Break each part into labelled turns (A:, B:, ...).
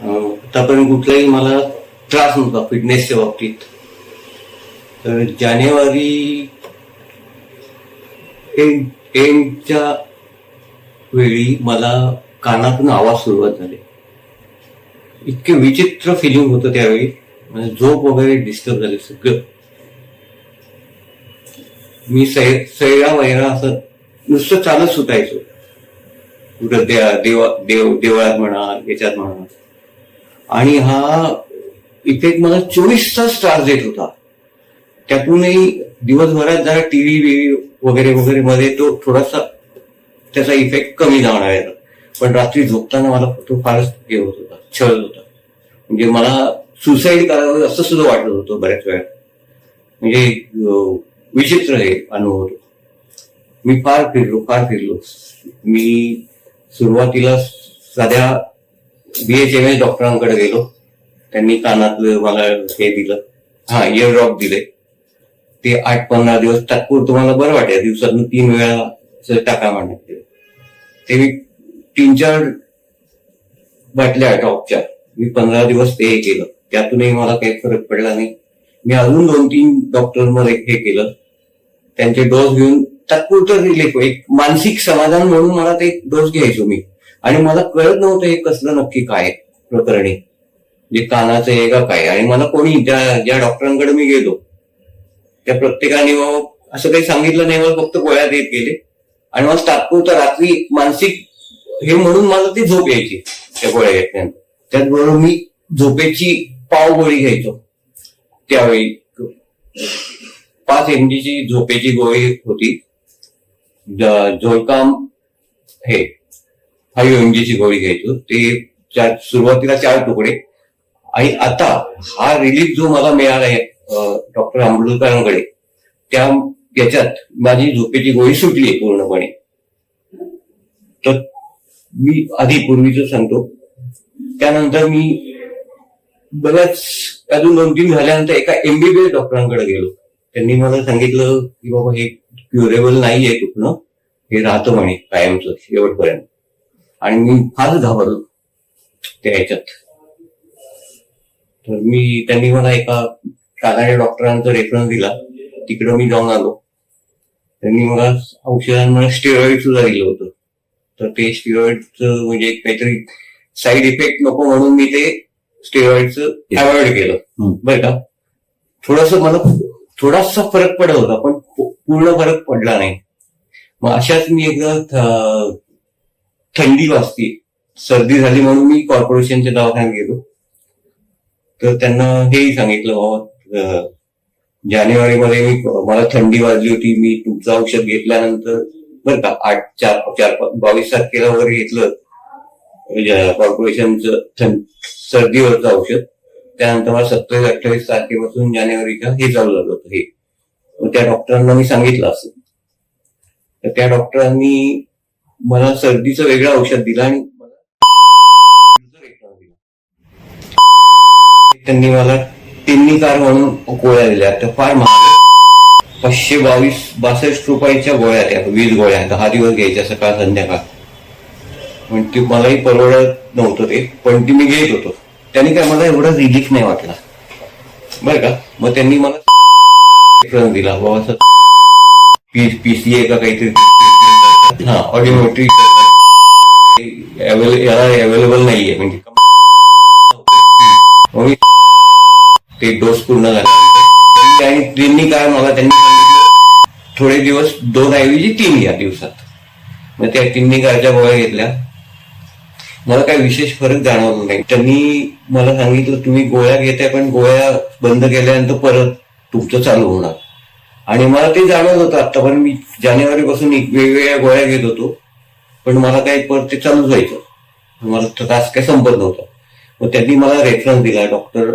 A: अं, आतापर्यंत कुठलाही मला त्रास नव्हता फिटनेसच्या बाबतीत. तर जानेवारी एंड एंडच्या वेळी मला कानातून आवाज सुरुवात झाले. इतके विचित्र फिलिंग होतं त्यावेळी. म्हणजे झोप वगैरे डिस्टर्ब झाली सगळं. मी सै सैरा वैरा असं नुसतं चालत सुटायचो. कुठं देवा देवा देव देवळात म्हणा याच्यात म्हणा. आणि हा इफेक्ट मला चोवीस तास त्रास देत होता. त्यातूनही दिवसभरात जरा टीव्ही बीव्ही वगैरे वगैरे मध्ये तो थोडासा त्याचा इफेक्ट कमी जाणार आहे. पण रात्री झोपताना मला तो फारच हे होत होता छळ होता. म्हणजे मला सुसाईड करावं असं सुद्धा वाटत होतं बऱ्याच वेळा. म्हणजे विचित्र हे अनुभव होतो. मी फार फिरलो फार फिरलो. मी सुरुवातीला साध्या बीएच एम एस डॉक्टरांकडे गेलो. त्यांनी कानातलं मला हे दिलं. हा इयर ड्रॉप दिले. ते आठ पंधरा दिवस तात्पुर तुम्हाला बरं वाटेल. दिवसातून तीन वेळा टाका म्हणण्यात ते मी तीन चार बाटल्या टॉपच्या मी पंधरा दिवस ते हे केलं. त्यातूनही मला काही फरक पडला नाही. मी अजून दोन तीन डॉक्टरमध्ये हे केलं. त्यांचे डोस घेऊन तात्पुरतं रिलीफ एक मानसिक समाधान म्हणून मला ते डोस घ्यायचो मी. आणि मला कळत नव्हतं हे कसलं नक्की काय प्रकरणी. जे कानाचं आहे का काय. आणि मला कोणी ज्या ज्या डॉक्टरांकडे मी गेलो त्या प्रत्येकाने असं काही सांगितलं नाही मला फक्त गोळ्या देत गेले. आणि मला तात्पुरता रात्री मानसिक हे म्हणून मला ती झोप यायची त्या गोळ्या घेतल्यानंतर त्याचबरोबर मी झोपेची पाव गोळी घ्यायचो. त्यावेळी पाच एमजीची झोपेची गोळी होती. झोळकाम हे हा फाईव्ह एमजीची गोळी घ्यायचो. ते चार सुरुवातीला चार तुकडे. आणि आता हा रिलीफ जो मला मिळाला आहे डॉक्टर आंबेडकरांकडे त्या याच्यात माझी झोपेची गोळी सुटली आहे पूर्णपणे. तर मी आधी पूर्वीच सांगतो. त्यानंतर मी बऱ्याच अजून दोन तीन झाल्यानंतर एका एमबीबीएस डॉक्टरांकडे गेलो. त्यांनी मला सांगितलं की बाबा हे क्युरेबल नाही आहे कुठनं. हे राहतं म्हणे कायमचं शेवटपर्यंत. आणि मी फारच घाबरलो त्या ह्याच्यात. तर मी त्यांनी मला एका कानाड्या डॉक्टरांचा रेफरन्स दिला. तिकडं मी जाऊन आलो. त्यांनी मला औषधांमध्ये स्टेरॉइड सुद्धा दिलं होतं. तर ते स्टेरॉइडचं म्हणजे काहीतरी साईड इफेक्ट नको म्हणून मी ते स्टेरॉइडचं अवॉइड केलं. बरं का? थोडस मला थोडासा फरक पडत होता पण पूर्ण फरक पडला नाही. मग अशाच मी एकदा थंडी वाजते सर्दी झाली म्हणून मी कॉर्पोरेशनच्या दवाखान्यात गेलो. तर त्यांना हेही सांगितलं बाबा जानेवारीमध्ये मी मला थंडी वाजली होती मी तुमचं औषध घेतल्यानंतर बरं का आठ चार चार बावीस तारखेला वगैरे घेतलं म्हणजे कॉर्पोरेशनचं सर्दीवरचं औषध. त्यानंतर मला सत्तावीस अठ्ठावीस तारखेपासून जानेवारीच्या हे चालू झालं होतं हे. त्या डॉक्टरांना मी सांगितलं असं. तर त्या डॉक्टरांनी मला सर्दीचं वेगळं औषध दिलं आणि मला त्यांनी मला तिन्ही कार म्हणून गोळ्या दिल्या. तर फार महाग पाचशे बावीस बासष्ट रुपयाच्या गोळ्या त्या वीस गोळ्या दहा दिवस घ्यायच्या सकाळ संध्याकाळ. पण ते मलाही परवडत नव्हतं ते. पण ती मी घेत होतो. त्यांनी काय मला एवढा रिलीफ नाही वाटला. बरं का? मग त्यांनी मला दिला. बाबा असं पी पीसीए का काहीतरी? हा ऑडिओमेट्री याला अवेलेबल नाहीये म्हणजे मग मी ते डोस पूर्ण झाल्यानंतर आणि त्यांनी काय मला त्यांनी सांगितलं थोडे दिवस दोन ऐवजी तीन घ्या दिवसात मग त्या तिन्ही कारच्या गोळ्या घेतल्या मला काही विशेष फरक जाणवला नाही त्यांनी मला सांगितलं तुम्ही गोळ्या घेताय पण गोळ्या बंद केल्यानंतर परत तुमचं चालू होणार आणि मला ते जाणवत होतं आतापर्यंत मी जानेवारीपासून एक वेगवेगळ्या गोळ्या घेत होतो. पण मला काही परत ते चालूच व्हायचं. मला त्रास काही संपत नव्हता. मग त्यांनी मला रेफरन्स दिला डॉक्टर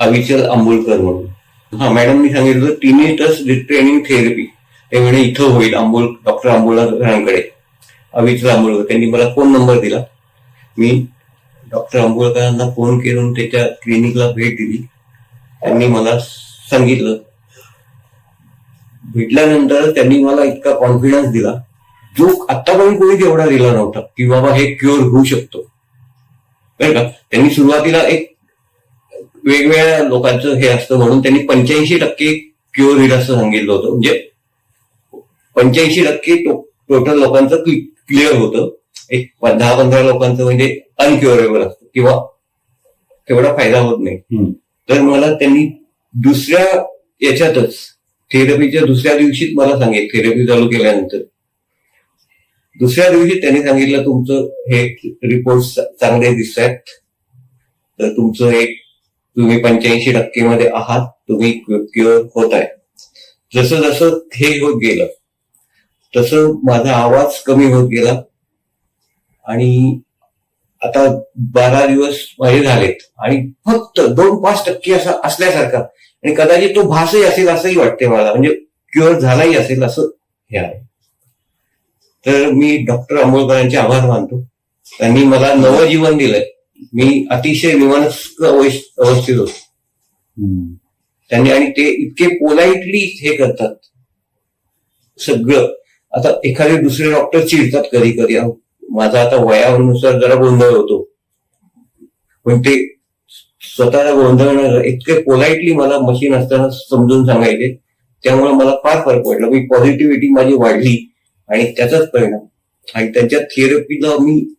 A: अविचल आंबोलकर म्हणून. हा मॅडमनी सांगितलं तिन्ही टस ट्रेनिंग थेरपी ते म्हणे इथं होईल आंबोल डॉक्टर आंबोलकरांकडे. अविचल आंबोलकर त्यांनी मला फोन नंबर दिला. मी डॉक्टर आंबोलकरांना फोन करून त्याच्या क्लिनिकला भेट दिली. त्यांनी मला सांगितलं भेटल्यानंतर त्यांनी मला इतका कॉन्फिडन्स दिला. जो आतापर्यंत कोणी एवढा दिला नव्हता की बाबा हे क्युअर होऊ शकतो. बरं का? त्यांनी सुरुवातीला एक वेगवेगळ्या लोकांचं हे असतं म्हणून त्यांनी पंच्याऐंशी टक्के क्युअर होईल असं सांगितलं होतं. म्हणजे पंच्याऐंशी टक्के टोटल लोकांचं क्लिअर होतं. एक दहा पंधरा लोकांचं म्हणजे अनक्युअरेबल असतं. किंवा तेवढा फायदा होत नाही. तर मला त्यांनी दुसऱ्या याच्यातच थेरपीच्या दुसऱ्या दिवशीच मला सांगितलं थेरपी चालू केल्यानंतर. दुसऱ्या दिवशी त्यांनी सांगितलं तुमचं हे रिपोर्ट चांगले दिसत आहेत तर तुमचं एक तुम्ही पंच्याऐंशी टक्के मध्ये आहात तुम्ही क्युअर होत आहे जसं जसं हे होत गेलं तसं माझा आवाज कमी होत गेला आणि आता बारा दिवस माझे झालेत. आणि फक्त दोन पाच टक्के असा असल्यासारखा. आणि कदाचित तो भासही असेल असंही वाटते मला. म्हणजे क्युअर झालाही असेल असं हे आहे. तर मी डॉक्टर आंबोळकरांचे आभार मानतो. त्यांनी मला नवं जीवन दिलंय. मी अतिशय विमानस्क अवस्थेत होतो. त्यांनी आणि ते इतके पोलाइटली हे करतात. सगळं. आता एखादे दुसरे डॉक्टर चिडतात कधी कधी माझा आता वयानुसार जरा गोंधळ होतो. पण ते स्वतःला गोंधळ इतके पोलाइटली मला मशीन असताना समजून सांगायचे त्यामुळे मला फार फरक पडला. मी पॉझिटिव्हिटी माझी वाढली आणि त्याचाच परिणाम. आणि त्यांच्या थेरपीला मी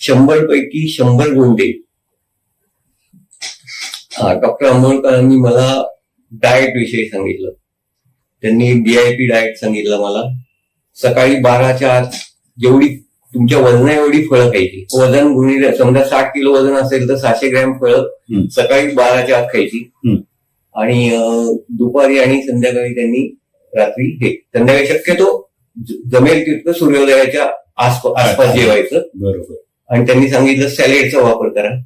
A: शंभर पैकी शंभर गुण देईल हा डॉक्टर आंबोळकरांनी मला डाएट विषयी सांगितलं. त्यांनी डीआयपी डाएट सांगितलं मला. सकाळी बाराच्या आत जेवढी तुमच्या वजना एवढी फळं खायची. वजन गुणिले समजा साठ किलो वजन असेल तर सहाशे ग्रॅम फळं. सकाळी बाराच्या आत खायची. आणि दुपारी आणि संध्याकाळी त्यांनी रात्री हे संध्याकाळी शक्यतो जमेल तितकं सूर्योदयाच्या आसप- आसपास जेवायचं.
B: बरोबर.
A: आणि त्यांनी सांगितलं सॅलेडचा वापर करा.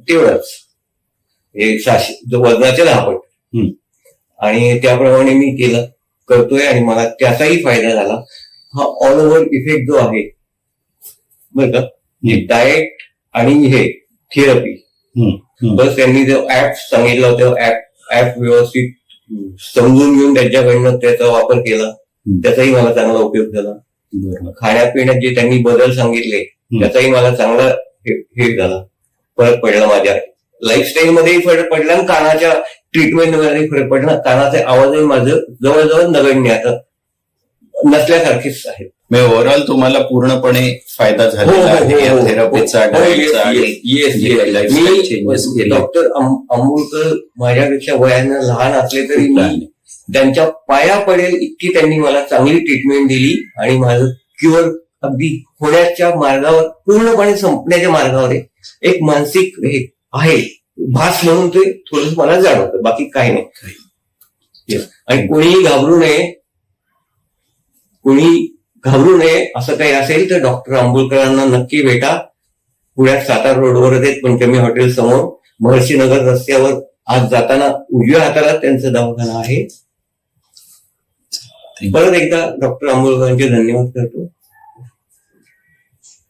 A: तेवढंच. हे सहाशे जो वजनाच्या दहा पट. आणि त्याप्रमाणे मी केलं करतोय आणि मला त्याचाही फायदा झाला. हा ऑल ओव्हर इफेक्ट जो आहे बरं का? डाएट आणि हे थेरपी. बस त्यांनी जो ऍप सांगितला होता ऍप ऍप व्यवस्थित समजून घेऊन त्यांच्याकडनं त्याचा वापर केला. त्याचाही मला चांगला उपयोग झाला. खाण्यापिण्यात जे त्यांनी बदल सांगितले त्याचाही मला चांगला हे झाला. फरक पडला माझ्या. लाईफस्टाईल मध्येही फरक पडला आणि कानाच्या ट्रीटमेंटमध्ये फरक पडला. कानाचे आवाजही माझं जवळजवळ नगण्य आता नसल्यासारखेच आहेत.
B: मी ओव्हरऑल तुम्हाला पूर्णपणे फायदा झालेला आहे. या थेरपीचा
A: मी. डॉक्टर आंबुळकर माझ्यापेक्षा वयानं लहान असले तरी मी. त्यांच्या पाया पडेल इतकी त्यांनी मला चांगली ट्रीटमेंट दिली आणि माझं क्युअर अगदी होण्याच्या मार्गावर पूर्णपणे संपण्याच्या मार्गावर आहे. एक मानसिक हे आहे. भास म्हणून ते थोडस मला जाणवतं. बाकी काही नाही. आणि कोणीही घाबरू नये. कोणी घाबरू नये. असं काही असेल तर डॉक्टर आंबोलकरांना नक्की भेटा. पुण्यात सातारा रोडवर आहेत पंचमी हॉटेल समोर. महर्षी नगर रस्त्यावर आज जाताना उजव्या हाताला त्यांचा दवाखाना आहे. परत एकदा डॉक्टर आंबोलकरांचे धन्यवाद करतो.